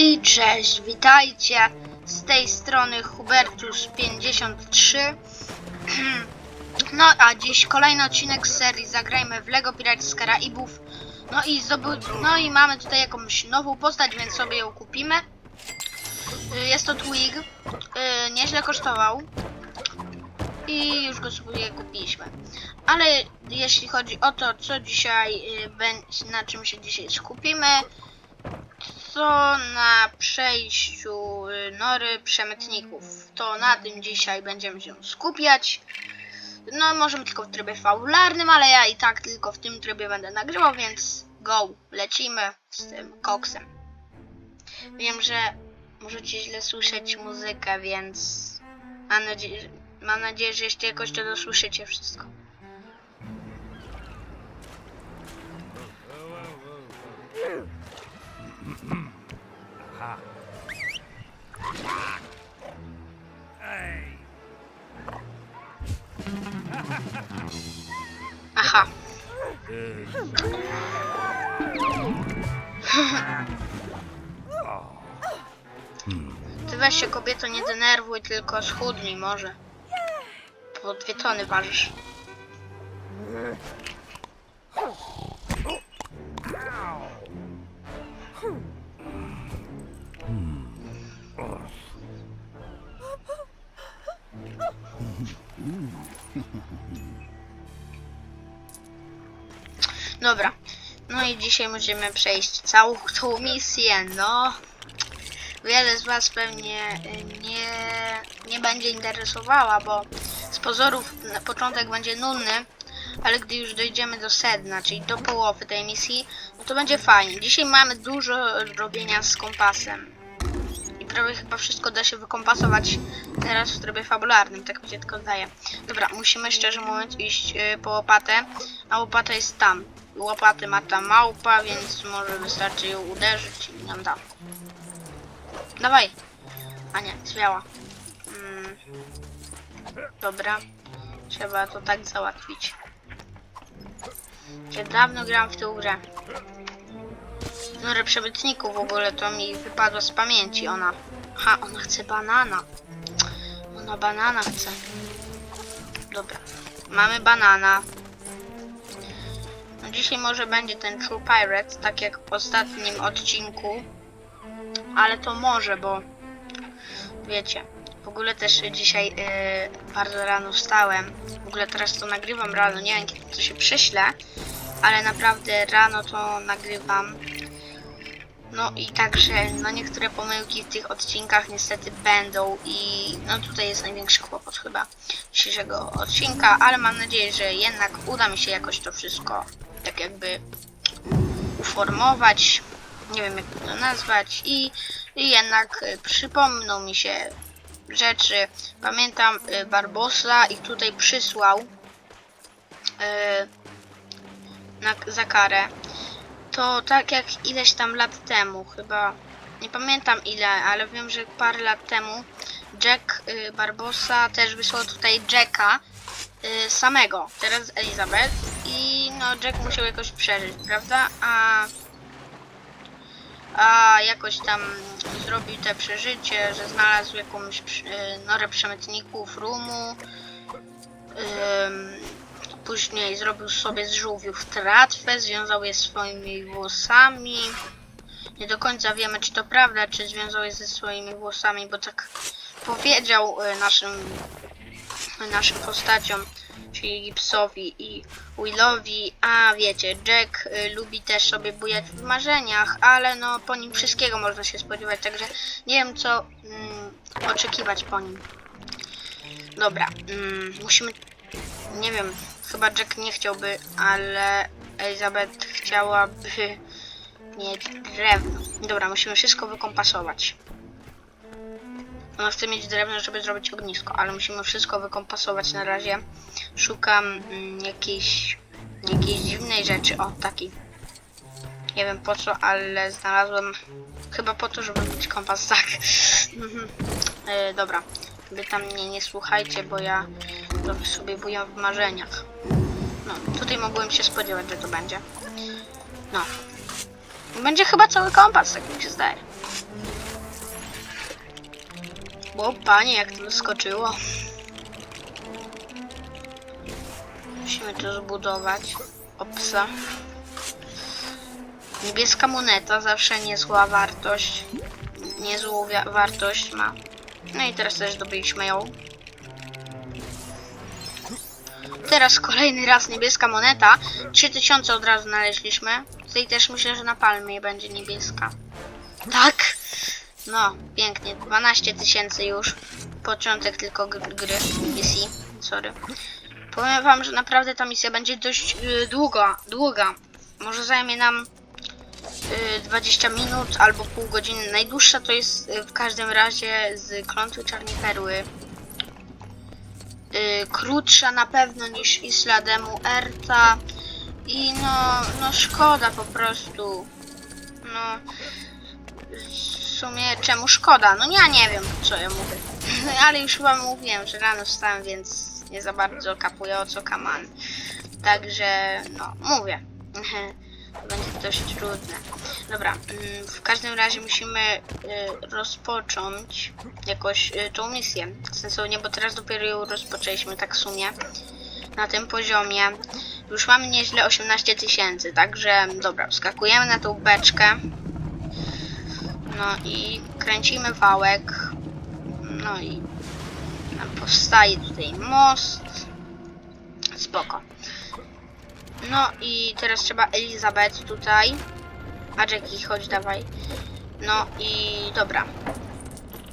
Hej, cześć, witajcie. Z tej strony Hubertus53. No a dziś kolejny odcinek z serii Zagrajmy w Lego Pirates z Karaibów. No i no i mamy tutaj jakąś nową postać, więc sobie ją kupimy. Y, Jest to Twig. Y, Nieźle kosztował. I już go sobie kupiliśmy. Ale jeśli chodzi o to, co dzisiaj, y, na czym się dzisiaj skupimy, to na przejściu y, nory przemytników. To na tym dzisiaj będziemy się skupiać. No, możemy tylko w trybie fabularnym, ale ja i tak tylko w tym trybie będę nagrywał, więc go, lecimy z tym koksem. Wiem, że możecie źle słyszeć muzykę, więc mam nadzieję, mam nadzieję że jeszcze jakoś to dosłyszycie wszystko. Aha. Ty weź się kobieto nie denerwuj, tylko schudnij może. Po dwie tony ważysz. Dobra. No i dzisiaj możemy przejść całą tą misję, no. Wiele z Was pewnie y, nie, nie będzie interesowała, bo z pozorów na początek będzie nudny, ale gdy już dojdziemy do sedna, czyli do połowy tej misji, no to będzie fajnie. Dzisiaj mamy dużo robienia z kompasem. Prawie chyba wszystko da się wykompasować teraz w trybie fabularnym, tak mi się tylko zdaje. Dobra, musimy szczerze mówiąc iść y, po łopatę, a łopata jest tam. Łopaty ma ta małpa, więc może wystarczy ją uderzyć i nam da. Dawaj! A nie, zwiała. Mm. Dobra. Trzeba to tak załatwić. Ja dawno grałam w tę grę. Nurę przebytników w ogóle to mi wypadło z pamięci ona. Ha, ona chce banana. Ona banana chce. Dobra. Mamy banana. No dzisiaj może będzie ten True Pirate, tak jak w ostatnim odcinku. Ale to może, bo wiecie. W ogóle też dzisiaj yy, bardzo rano wstałem. W ogóle teraz to nagrywam rano, nie wiem kiedy to się prześlę, ale naprawdę rano to nagrywam. No i także, no niektóre pomyłki w tych odcinkach niestety będą i no tutaj jest największy kłopot chyba dzisiejszego odcinka, ale mam nadzieję, że jednak uda mi się jakoś to wszystko tak jakby uformować, nie wiem jak to nazwać i, i jednak y, przypomną mi się rzeczy. Pamiętam y, Barbosa i tutaj przysłał y, na, za karę. To tak jak ileś tam lat temu, chyba nie pamiętam ile, ale wiem, że parę lat temu Jack y, Barbosa też wysłał tutaj Jacka y, samego, teraz Elizabeth i no Jack musiał jakoś przeżyć, prawda? A a jakoś tam zrobił te przeżycie, że znalazł jakąś y, norę przemytników rumu. Ym, później zrobił sobie z żółwiów tratwę, związał je swoimi włosami. Nie do końca wiemy, czy to prawda, czy związał je ze swoimi włosami, bo tak powiedział y, naszym, naszym postaciom, czyli Gipsowi i Willowi, a wiecie, Jack y, lubi też sobie bujać w marzeniach, ale no po nim wszystkiego można się spodziewać, także nie wiem co mm, oczekiwać po nim. Dobra, mm, musimy, nie wiem, chyba Jack nie chciałby, ale Elizabeth chciałaby mieć drewno. Dobra, musimy wszystko wykompasować. Ona chce mieć drewno, żeby zrobić ognisko, ale musimy wszystko wykompasować na razie. Szukam mm, jakiejś, jakiejś dziwnej rzeczy. O, taki. Nie wiem po co, ale znalazłem chyba po to, żeby mieć kompas. Tak. Mhm. e, dobra. Wy tam mnie nie słuchajcie, bo ja to sobie buję w marzeniach. No, tutaj mogłem się spodziewać, że to będzie. No. Będzie chyba cały kompas, tak mi się zdaje. O panie, jak to skoczyło. Musimy to zbudować. Opsa. Niebieska moneta zawsze niezła wartość. Niezłą wartość ma. No i teraz też zdobyliśmy ją. Teraz kolejny raz niebieska moneta. 3000 od razu znaleźliśmy. Tutaj też myślę, że na palmie będzie niebieska. Tak! No, pięknie. 12 tysięcy już. Początek tylko gr- gry. misji. Sorry. Powiem wam, że naprawdę ta misja będzie dość y, długa. Długa. Może zajmie nam y, 20 minut albo pół godziny. Najdłuższa to jest y, w każdym razie z klątwy czarnej perły. Y, krótsza na pewno niż Isla Demu Erta. I no, no szkoda po prostu. No, w sumie czemu szkoda? No ja nie wiem, co ja mówię. Ale już chyba mówiłem, że rano wstałem, więc nie za bardzo kapuję o co kaman. Także, no, mówię. To będzie dość trudne. Dobra, mm, w każdym razie musimy y, rozpocząć jakoś y, tą misję. Sensownie, bo teraz dopiero ją rozpoczęliśmy, tak w sumie. Na tym poziomie. Już mamy nieźle 18 tysięcy, także dobra, wskakujemy na tą beczkę. No i kręcimy wałek. No i powstaje tutaj most. Spoko. No i teraz trzeba Elizabeth tutaj. A Jackie, chodź dawaj. No i dobra.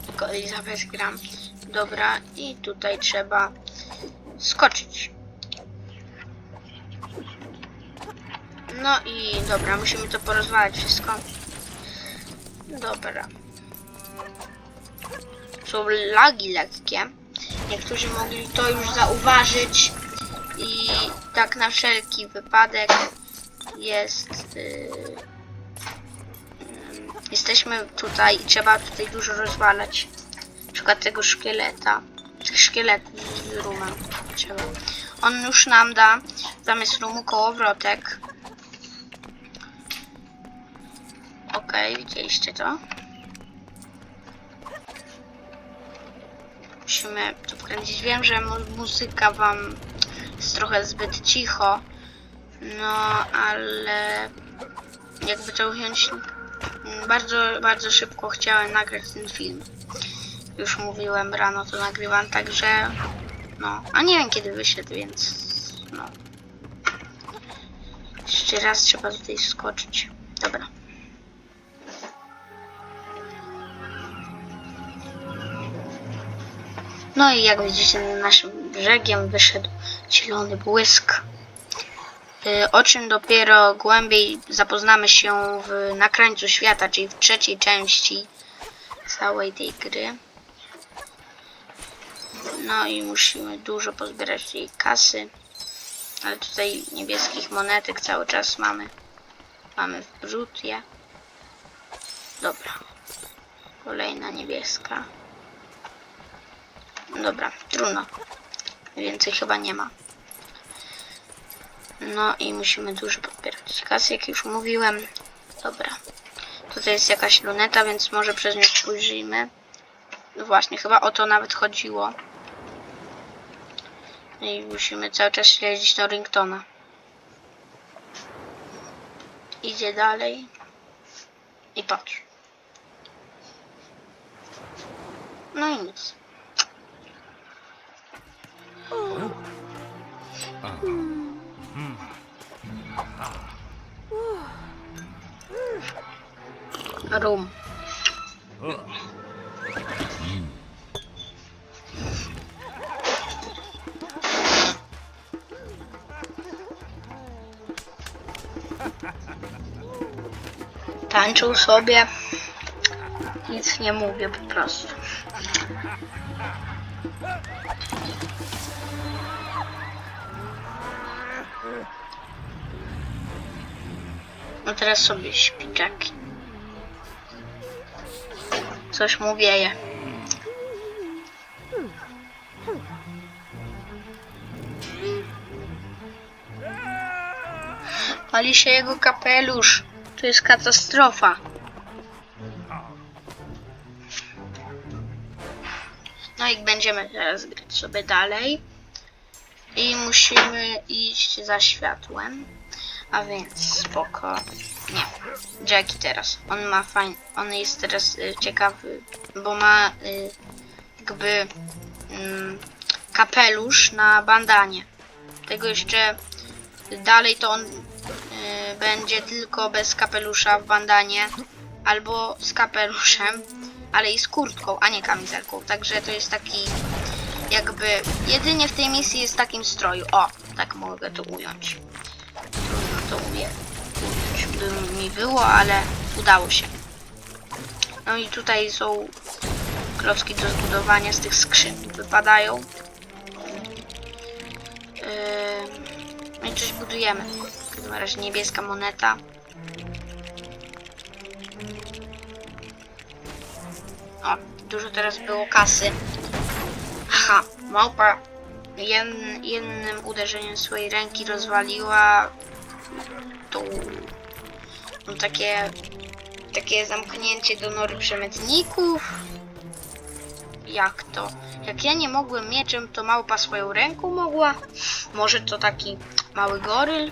Tylko Elizabeth gram. Dobra, i tutaj trzeba skoczyć. No i dobra, musimy to porozwalać wszystko. Dobra. Są lagi lekkie. Niektórzy mogli to już zauważyć. I tak na wszelki wypadek jest. Yy, jesteśmy tutaj i trzeba tutaj dużo rozwalać. Na przykład tego szkieleta. Tych szkieletów z rumem trzeba. On już nam da zamiast rumu kołowrotek. Okej, widzieliście to? Musimy to wkręcić. Wiem, że mu- muzyka wam jest trochę zbyt cicho. No, ale jakby to ująć, bardzo, bardzo szybko chciałem nagrać ten film. Już mówiłem, rano to nagrywam, także no, a nie wiem kiedy wyszedł, więc no. Jeszcze raz trzeba tutaj skoczyć. Dobra. No i jak widzicie, na naszym brzegiem wyszedł zielony błysk. Y, O czym dopiero głębiej zapoznamy się w, na krańcu świata, czyli w trzeciej części całej tej gry. No i musimy dużo pozbierać tej kasy. Ale tutaj niebieskich monetek cały czas mamy. Mamy w brutie. Dobra. Kolejna niebieska. Dobra, trudno. Więcej chyba nie ma. No i musimy dużo podbierać kasy, jak już mówiłem. Dobra. Tutaj jest jakaś luneta, więc może przez nią spojrzyjmy. No właśnie, chyba o to nawet chodziło. No I musimy cały czas śledzić Norringtona. Idzie dalej. I patrz. No i nic. Rum. Tańczył sobie. Nic nie mówię po prostu. Teraz sobie śpi Jackie. Coś mu wieje. Pali się jego kapelusz. To jest katastrofa. No i będziemy teraz grać sobie dalej. I musimy iść za światłem. A więc spoko. Nie. Jackie teraz. On ma fajny. On jest teraz y, ciekawy, bo ma y, jakby mm, kapelusz na bandanie. Tego jeszcze dalej to on y, będzie tylko bez kapelusza w bandanie albo z kapeluszem, ale i z kurtką, a nie kamizelką. Także to jest taki jakby jedynie w tej misji jest w takim stroju. O, tak mogę to ująć. To uję, ująć by mi było, ale udało się. No i tutaj są klocki do zbudowania z tych skrzyń. Wypadają. Yy, no i coś budujemy. W każdym razie niebieska moneta. O, dużo teraz było kasy. Aha, małpa jed, jednym uderzeniem swojej ręki rozwaliła tą no takie takie zamknięcie do nory przemytników. Jak to? Jak ja nie mogłem mieczem, to małpa swoją ręką mogła? Może to taki mały goryl?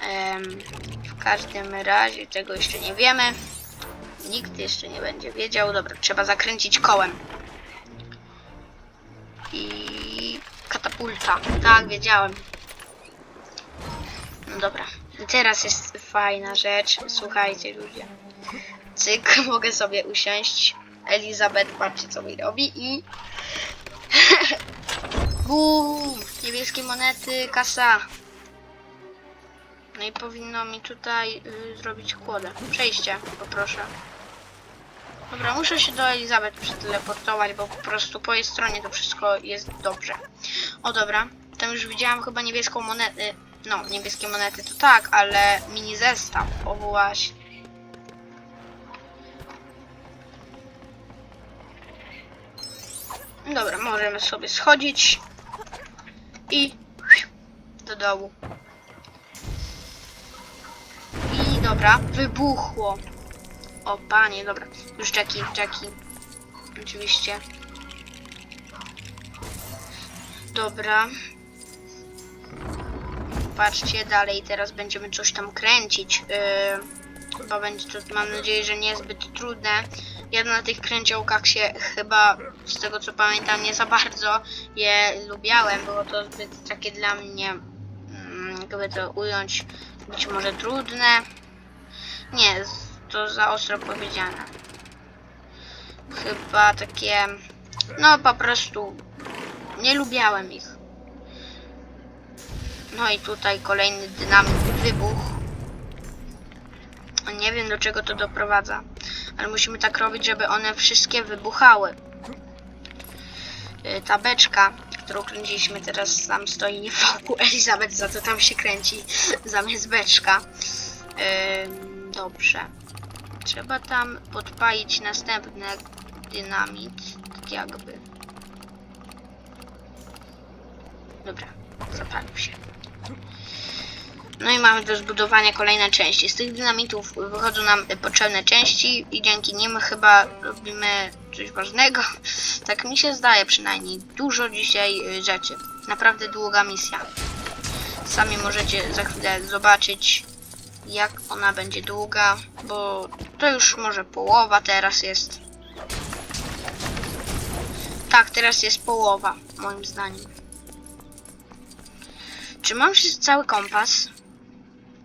Em, w każdym razie tego jeszcze nie wiemy. Nikt jeszcze nie będzie wiedział. Dobra, trzeba zakręcić kołem. I katapulta. Tak, wiedziałem. Dobra. Teraz jest fajna rzecz. Słuchajcie ludzie. Cyk, mogę sobie usiąść. Elizabeth, patrzcie co mi robi i... Bum! Niebieskie monety, kasa. No i powinno mi tutaj y, zrobić kłodę. Przejście, poproszę. Dobra, muszę się do Elizabeth przeteleportować, bo po prostu po jej stronie to wszystko jest dobrze. O dobra, tam już widziałam chyba niebieską monetę. No, niebieskie monety to tak, ale mini zestaw. O właśnie. Dobra, możemy sobie schodzić i do dołu. I dobra, wybuchło. O panie, dobra. Już Jackie, Jackie. Oczywiście. Dobra. Patrzcie dalej, teraz będziemy coś tam kręcić. Yy, chyba będzie to, mam nadzieję, że niezbyt trudne. Ja na tych kręciołkach się chyba, z tego co pamiętam, nie za bardzo je lubiałem. Było to zbyt takie dla mnie, mm, jakby to ująć, być może trudne. Nie, to za ostro powiedziane. Chyba takie, no po prostu nie lubiałem ich. No i tutaj kolejny dynamit wybuch. Nie wiem do czego to doprowadza, ale musimy tak robić, żeby one wszystkie wybuchały. Y, Ta beczka, którą kręciliśmy teraz tam stoi nie wokół Elizabeth, za to tam się kręci zamiast beczka. Ym, Dobrze. Trzeba tam podpalić następny dynamit, tak jakby. Dobra, zapalił się. No i mamy do zbudowania kolejne części. Z tych dynamitów wychodzą nam potrzebne części i dzięki nim chyba robimy coś ważnego. Tak mi się zdaje przynajmniej. Dużo dzisiaj y, rzeczy. Naprawdę długa misja. Sami możecie za chwilę zobaczyć jak ona będzie długa, bo to już może połowa teraz jest. Tak, teraz jest połowa, moim zdaniem. Czy mam cały kompas?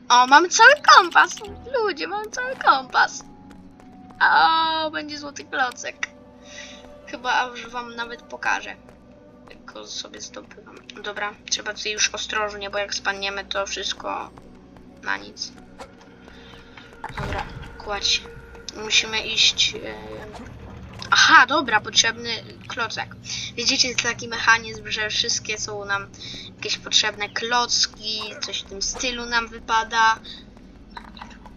O, mamy cały kompas! Ludzie, mamy cały kompas! O, będzie złoty klocek. Chyba już wam nawet pokażę. Go sobie zdobywam. Dobra, trzeba tutaj już ostrożnie, bo jak spadniemy, to wszystko na nic. Dobra, kładź. Musimy iść. e, Aha, dobra, potrzebny klocek. Widzicie, jest taki mechanizm, że wszystkie są nam jakieś potrzebne klocki, coś w tym stylu nam wypada.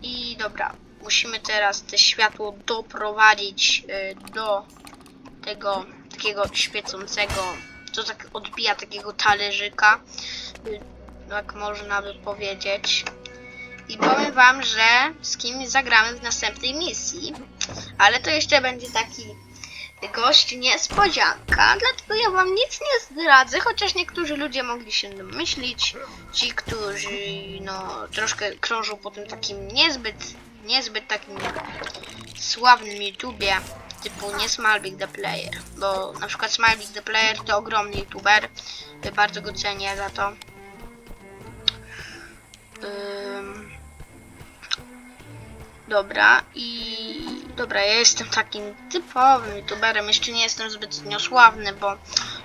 I dobra, musimy teraz te światło doprowadzić e, do tego takiego świecącego, co tak odbija takiego talerzyka, e, jak można by powiedzieć. I powiem wam, że z kimś zagramy w następnej misji. Ale to jeszcze będzie taki gość niespodzianka, dlatego ja wam nic nie zdradzę, chociaż niektórzy ludzie mogli się domyślić. Ci, którzy no troszkę krążą po tym takim niezbyt, niezbyt takim sławnym YouTubie, typu nie Smallbig the Player, bo na przykład Smallbig the Player to ogromny YouTuber, bardzo go cenię za to. Dobra, i dobra, ja jestem takim typowym youtuberem, jeszcze nie jestem zbytnio sławny, bo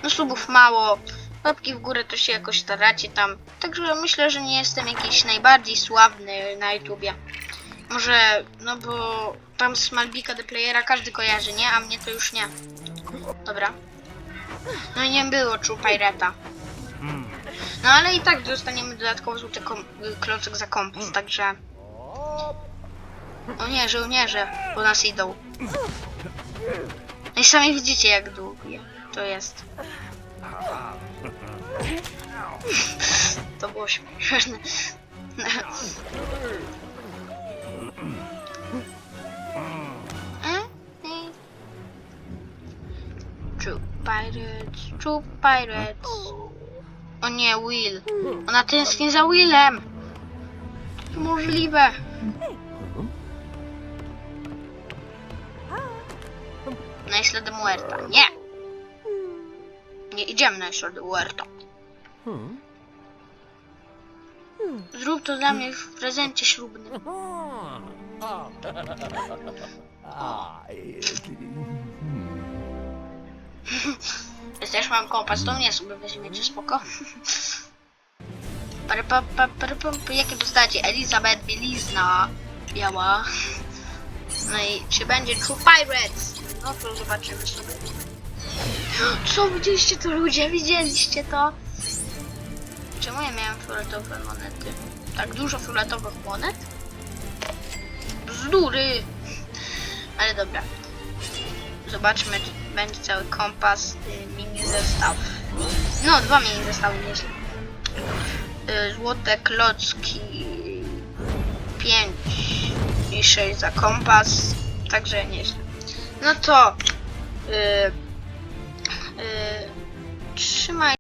no subów mało, łapki w górę to się jakoś staracie tam, także myślę, że nie jestem jakiś najbardziej sławny na YouTubie. Może, no bo tam z Malbika The Playera każdy kojarzy, nie? A mnie to już nie. Dobra. No i nie było True Pirata. No ale i tak dostaniemy dodatkowo złoty klocek za kompas, także... Nie, żołnierze po nas idą. No i sami widzicie jak długie to jest. To było śmieszne. True Pirates, True Pirates. O nie, Will. Ona tęskni za Willem. Możliwe. Na Isla de Muerta. Nie. Nie idziemy na Isla de Muerta. Zrób to dla mnie w prezencie ślubnym. Ja też mam kompas, to mnie sobie weźmiecie spoko. Pary, pa, pa, pary, pa, pa, Jakie postacie? Elizabeth Bielizna. Biała. No i czy będzie True Pirates? No to zobaczymy sobie. Co, widzieliście to ludzie? Widzieliście to? Czemu ja miałem fioletowe monety? Tak dużo fioletowych monet? Bzdury! Ale dobra. Zobaczmy, czy będzie cały kompas, y, mini zestaw. No, dwa mini zestawy, nieźle. Y, złote klocki 5 i 6 za kompas, także nieźle. No to y, y, trzymaj